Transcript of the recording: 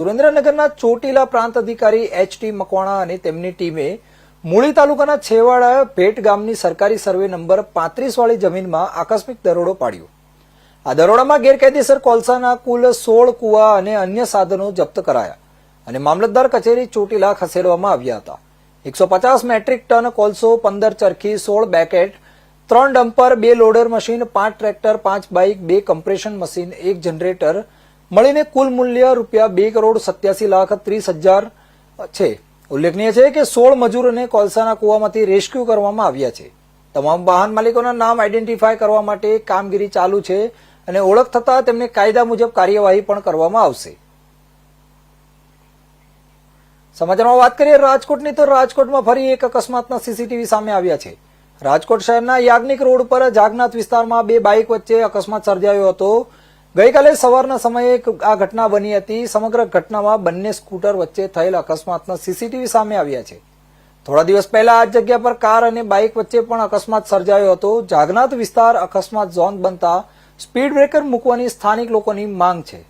સુરેન્દ્રનગરના ચોટીલા પ્રાંત અધિકારી એચ ટી મકવાણા અને તેમની ટીમે મૂળી તાલુકાના છેવાડા ભેટ ગામની સરકારી સર્વે નંબર પાંત્રીસ વાળી જમીનમાં આકસ્મિક દરોડો પાડ્યો. આ દરોડામાં ગેરકાયદેસર કોલસાના કુલ સોળ કુવા અને અન્ય સાધનો જપ્ત કરાયા અને મામલતદાર કચેરી ચોટીલા ખસેડવામાં આવ્યા હતા. એકસો પચાસ મેટ્રિક ટન કોલસો, પંદર ચરખી, સોળ બેકેટ, ત્રણ ડમ્પર, બે લોડર મશીન, પાંચ ટ્રેક્ટર, પાંચ બાઇક, બે કમ્પ્રેશન મશીન, એક જનરેટર મળીને કુલ મૂલ્ય રૂપિયા બે કરોડ સત્યાસી લાખ ત્રીસ હજાર છે. ઉલ્લેખનીય છે કે સોળ મજૂરોને કોલસાના કુવામાંથી રેસ્ક્યુ કરવામાં આવ્યા છે. તમામ વાહન માલિકોના નામ આઈડેન્ટિફાય કરવા માટે કામગીરી ચાલુ છે અને ઓળખ થતાં તેમને કાયદા મુજબ કાર્યવાહી પણ કરવામાં આવશે. સમાચારમાં વાત કરીએ રાજકોટની તો રાજકોટમાં ફરી એક અકસ્માતના સીસીટીવી સામે આવ્યા છે. રાજકોટ શહેરના યાજ્ઞિક રોડ પર જાગનાથ વિસ્તારમાં બે બાઇક વચ્ચે અકસ્માત સર્જાયો હતો. ગઈકાલે સવારના સમયે આ ઘટના બની હતી. સમગ્ર ઘટનામાં બંને સ્કૂટર વચ્ચે થયેલ અકસ્માતના સીસીટીવી સામે આવ્યા છે. થોડા દિવસ પહેલા આ જગ્યા પર કાર અને બાઇક વચ્ચે પણ અકસ્માત સર્જાયો હતો. જાગનાથ વિસ્તાર અકસ્માત ઝોન બનતા સ્પીડ બ્રેકર મૂકવાની સ્થાનિક લોકોની માંગ છે.